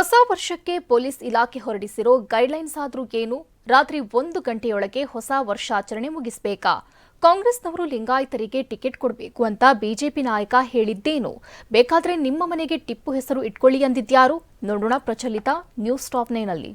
ಹೊಸ ವರ್ಷಕ್ಕೆ ಪೊಲೀಸ್ ಇಲಾಖೆ ಹೊರಡಿಸಿರೋ ಗೈಡ್ಲೈನ್ಸ್ ಆದ್ರೂ ಏನು? ರಾತ್ರಿ ಒಂದು ಗಂಟೆಯೊಳಗೆ ಹೊಸ ವರ್ಷಾಚರಣೆ ಮುಗಿಸಬೇಕಾ? ಕಾಂಗ್ರೆಸ್ನವರು ಲಿಂಗಾಯತರಿಗೆ ಟಿಕೆಟ್ ಕೊಡಬೇಕು ಅಂತ ಬಿಜೆಪಿ ನಾಯಕ ಹೇಳಿದ್ದೇನು? ಬೇಕಾದ್ರೆ ನಿಮ್ಮ ಮನೆಗೆ ಟಿಪ್ಪು ಹೆಸರು ಇಟ್ಕೊಳ್ಳಿ ಅಂದಿದ್ಯಾರು? ನೋಡೋಣ ಪ್ರಚಲಿತ ನ್ಯೂಸ್ ಟಾಪ್ ನೈನಲ್ಲಿ.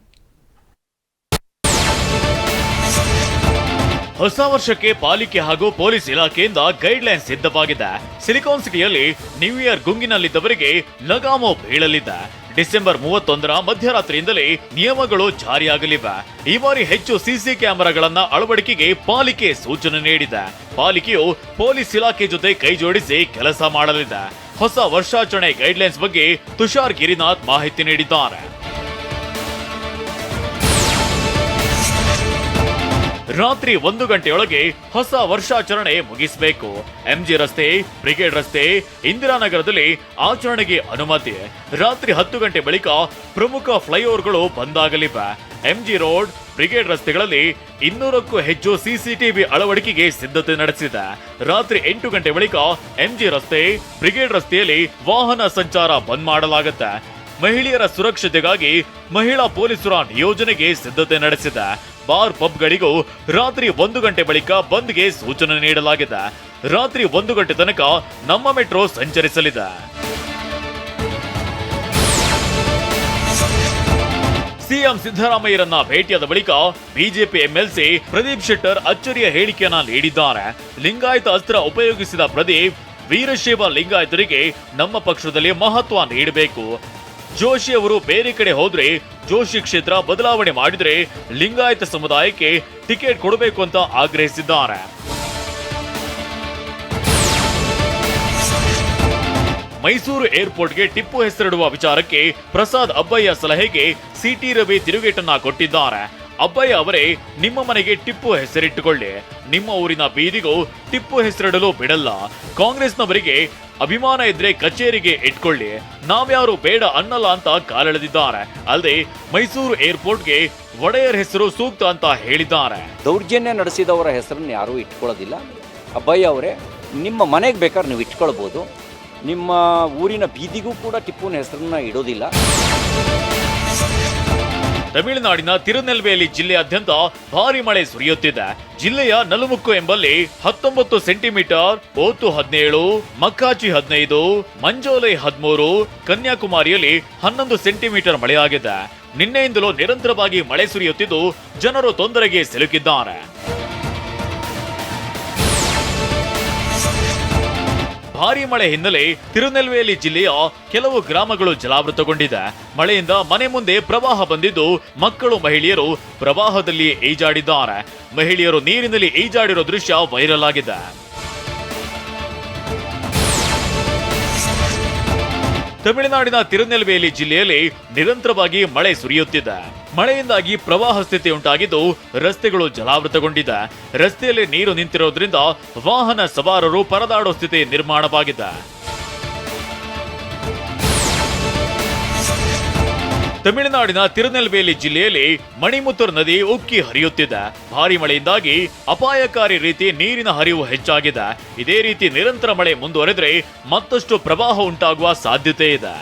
ಹೊಸ ವರ್ಷಕ್ಕೆ ಪಾಲಿಕೆ ಹಾಗೂ ಪೊಲೀಸ್ ಇಲಾಖೆಯಿಂದ ಗೈಡ್ಲೈನ್ ಸಿದ್ಧವಾಗಿದೆ. ಸಿಲಿಕಾನ್ ಸಿಟಿಯಲ್ಲಿ ನ್ಯೂ ಇಯರ್ ಗುಂಗಿನಲ್ಲಿದ್ದವರಿಗೆ ಲಗಾಮು ಬೀಳಲಿದೆ. ಡಿಸೆಂಬರ್ ಮೂವತ್ತೊಂದರ ಮಧ್ಯರಾತ್ರಿಯಿಂದಲೇ ನಿಯಮಗಳು ಜಾರಿಯಾಗಲಿವೆ. ಈ ಬಾರಿ ಹೆಚ್ಚು ಸಿಸಿ ಕ್ಯಾಮೆರಾಗಳನ್ನ ಅಳವಡಿಕೆಗೆ ಪಾಲಿಕೆ ಸೂಚನೆ ನೀಡಿದೆ. ಪಾಲಿಕೆಯು ಪೊಲೀಸ್ ಇಲಾಖೆ ಜೊತೆ ಕೈಜೋಡಿಸಿ ಕೆಲಸ ಮಾಡಲಿದೆ. ಹೊಸ ವರ್ಷಾಚರಣೆ ಗೈಡ್ಲೈನ್ಸ್ ಬಗ್ಗೆ ತುಷಾರ್ ಗಿರಿನಾಥ್ ಮಾಹಿತಿ ನೀಡಿದ್ದಾರೆ. ರಾತ್ರಿ ಒಂದು ಗಂಟೆಯೊಳಗೆ ಹೊಸ ವರ್ಷಾಚರಣೆ ಮುಗಿಸಬೇಕು. ಎಂಜಿ ರಸ್ತೆ ಬ್ರಿಗೇಡ್ ರಸ್ತೆ ಇಂದಿರಾನಗರದಲ್ಲಿ ಆಚರಣೆಗೆ ಅನುಮತಿ. ರಾತ್ರಿ ಹತ್ತು ಗಂಟೆ ಬಳಿಕ ಪ್ರಮುಖ ಫ್ಲೈಓವರ್ಗಳು ಬಂದಾಗಲಿವೆ. ಎಂಜಿ ರೋಡ್ ಬ್ರಿಗೇಡ್ ರಸ್ತೆಗಳಲ್ಲಿ ಇನ್ನೂರಕ್ಕೂ ಹೆಚ್ಚು ಸಿಸಿಟಿವಿ ಅಳವಡಿಕೆಗೆ ಸಿದ್ಧತೆ ನಡೆಸಿದೆ. ರಾತ್ರಿ ಎಂಟು ಗಂಟೆ ಬಳಿಕ ಎಂಜಿ ರಸ್ತೆ ಬ್ರಿಗೇಡ್ ರಸ್ತೆಯಲ್ಲಿ ವಾಹನ ಸಂಚಾರ ಬಂದ್ ಮಾಡಲಾಗುತ್ತೆ. ಮಹಿಳೆಯರ ಸುರಕ್ಷತೆಗಾಗಿ ಮಹಿಳಾ ಪೊಲೀಸರ ನಿಯೋಜನೆಗೆ ಸಿದ್ಧತೆ ನಡೆಸಿದೆ. ಬಾರ್ ಪಬ್ಗಳಿಗೂ ರಾತ್ರಿ ಒಂದು ಗಂಟೆ ಬಳಿಕ ಬಂದ್ಗೆ ಸೂಚನೆ ನೀಡಲಾಗಿದೆ. ರಾತ್ರಿ ಒಂದು ಗಂಟೆ ತನಕ ನಮ್ಮ ಮೆಟ್ರೋ ಸಂಚರಿಸಲಿದೆ. ಸಿಎಂ ಸಿದ್ದರಾಮಯ್ಯರನ್ನ ಭೇಟಿಯಾದ ಬಳಿಕ ಬಿಜೆಪಿ ಎಂಎಲ್ಸಿ ಪ್ರದೀಪ್ ಶೆಟ್ಟರ್ ಅಚ್ಚರಿಯ ಹೇಳಿಕೆಯನ್ನ ನೀಡಿದ್ದಾರೆ. ಲಿಂಗಾಯತ ಅಸ್ತ್ರ ಉಪಯೋಗಿಸಿದ ಪ್ರದೀಪ್, ವೀರಶೈವ ಲಿಂಗಾಯತರಿಗೆ ನಮ್ಮ ಪಕ್ಷದಲ್ಲಿ ಮಹತ್ವ ನೀಡಬೇಕು. ಜೋಶಿ ಅವರು ಬೇರೆ ಕಡೆ ಹೋದ್ರೆ ಜೋಶಿ ಕ್ಷೇತ್ರ ಬದಲಾವಣೆ ಮಾಡಿದ್ರೆ ಲಿಂಗಾಯತ ಸಮುದಾಯಕ್ಕೆ ಟಿಕೆಟ್ ಕೊಡಬೇಕು ಅಂತ ಆಗ್ರಹಿಸಿದ್ದಾರೆ. ಮೈಸೂರು ಏರ್ಪೋರ್ಟ್ಗೆ ಟಿಪ್ಪು ಹೆಸರಿಡುವ ವಿಚಾರಕ್ಕೆ ಪ್ರಸಾದ್ ಅಬ್ಬಯ್ಯ ಸಲಹೆಗೆ ಸಿಟಿ ರವಿ ತಿರುಗೇಟನ್ನ ಕೊಟ್ಟಿದ್ದಾರೆ. ಅಬ್ಬಯ್ಯ ಅವರೇ, ನಿಮ್ಮ ಮನೆಗೆ ಟಿಪ್ಪು ಹೆಸರಿಟ್ಟುಕೊಳ್ಳಿ. ನಿಮ್ಮ ಊರಿನ ಬೀದಿಗೂ ಟಿಪ್ಪು ಹೆಸರಿಡಲು ಬಿಡಲ್ಲ. ಕಾಂಗ್ರೆಸ್ನವರಿಗೆ ಅಭಿಮಾನ ಇದ್ರೆ ಕಚೇರಿಗೆ ಇಟ್ಕೊಳ್ಳಿ. ನಾವ್ಯಾರು ಬೇಡ ಅನ್ನಲ್ಲ ಅಂತ ಕಾಲೆಳೆದಿದ್ದಾರೆ. ಅಲ್ಲದೆ ಮೈಸೂರು ಏರ್ಪೋರ್ಟ್ಗೆ ಒಡೆಯರ್ ಹೆಸರು ಸೂಕ್ತ ಅಂತ ಹೇಳಿದ್ದಾರೆ. ದೌರ್ಜನ್ಯ ನಡೆಸಿದವರ ಹೆಸರನ್ನು ಯಾರೂ ಇಟ್ಕೊಳ್ಳೋದಿಲ್ಲ. ಅಬ್ಬಯ್ಯ ಅವರೇ, ನಿಮ್ಮ ಮನೆಗೆ ಬೇಕಾದ್ರೆ ನೀವು ಇಟ್ಕೊಳ್ಬೋದು. ನಿಮ್ಮ ಊರಿನ ಬೀದಿಗೂ ಕೂಡ ಟಿಪ್ಪುನ ಹೆಸರನ್ನ ಇಡೋದಿಲ್ಲ. ತಮಿಳುನಾಡಿನ ತಿರುನೆಲ್ವೇಲಿ ಜಿಲ್ಲೆಯಾದ್ಯಂತ ಭಾರಿ ಮಳೆ ಸುರಿಯುತ್ತಿದೆ. ಜಿಲ್ಲೆಯ ನಲುಮುಕ್ಕು ಎಂಬಲ್ಲಿ ಹತ್ತೊಂಬತ್ತು ಸೆಂಟಿಮೀಟರ್, ಓತು ಹದಿನೇಳು, ಮಕ್ಕಾಚಿ ಹದಿನೈದು, ಮಂಜೋಲೈ ಹದಿಮೂರು, ಕನ್ಯಾಕುಮಾರಿಯಲ್ಲಿ ಹನ್ನೊಂದು ಸೆಂಟಿಮೀಟರ್ ಮಳೆಯಾಗಿದೆ. ನಿನ್ನೆಯಿಂದಲೂ ನಿರಂತರವಾಗಿ ಮಳೆ ಸುರಿಯುತ್ತಿದ್ದು ಜನರು ತೊಂದರೆಗೆ ಸಿಲುಕಿದ್ದಾರೆ. ಭಾರಿ ಮಳೆ ಹಿನ್ನೆಲೆ ತಿರುನೆಲ್ವೇಲಿ ಜಿಲ್ಲೆಯ ಕೆಲವು ಗ್ರಾಮಗಳು ಜಲಾವೃತಗೊಂಡಿದೆ. ಮಳೆಯಿಂದ ಮನೆ ಮುಂದೆ ಪ್ರವಾಹ ಬಂದಿದ್ದು ಮಕ್ಕಳು ಮಹಿಳೆಯರು ಪ್ರವಾಹದಲ್ಲಿ ಈಜಾಡಿದ್ದಾರೆ. ಮಹಿಳೆಯರು ನೀರಿನಲ್ಲಿ ಈಜಾಡಿರೋ ದೃಶ್ಯ ವೈರಲ್ ಆಗಿದೆ. ತಮಿಳುನಾಡಿನ ತಿರುನೆಲ್ವೇಲಿ ಜಿಲ್ಲೆಯಲ್ಲಿ ನಿರಂತರವಾಗಿ ಮಳೆ ಸುರಿಯುತ್ತಿದೆ. ಮಳೆಯಿಂದಾಗಿ ಪ್ರವಾಹ ಸ್ಥಿತಿ ಉಂಟಾಗಿದ್ದು ರಸ್ತೆಗಳು ಜಲಾವೃತಗೊಂಡಿದೆ. ರಸ್ತೆಯಲ್ಲಿ ನೀರು ನಿಂತಿರೋದ್ರಿಂದ ವಾಹನ ಸವಾರರು ಪರದಾಡೋ ಸ್ಥಿತಿ ನಿರ್ಮಾಣವಾಗಿದೆ. ತಮಿಳುನಾಡಿನ ತಿರುನೆಲ್ವೇಲಿ ಜಿಲ್ಲೆಯಲ್ಲಿ ಮಣಿಮುತ್ತೂರ್ ನದಿ ಉಕ್ಕಿ ಹರಿಯುತ್ತಿದೆ. ಭಾರಿ ಮಳೆಯಿಂದಾಗಿ ಅಪಾಯಕಾರಿ ರೀತಿ ನೀರಿನ ಹರಿವು ಹೆಚ್ಚಾಗಿದೆ. ಇದೇ ರೀತಿ ನಿರಂತರ ಮಳೆ ಮುಂದುವರೆದರೆ ಮತ್ತಷ್ಟು ಪ್ರವಾಹ ಉಂಟಾಗುವ ಸಾಧ್ಯತೆ ಇದೆ.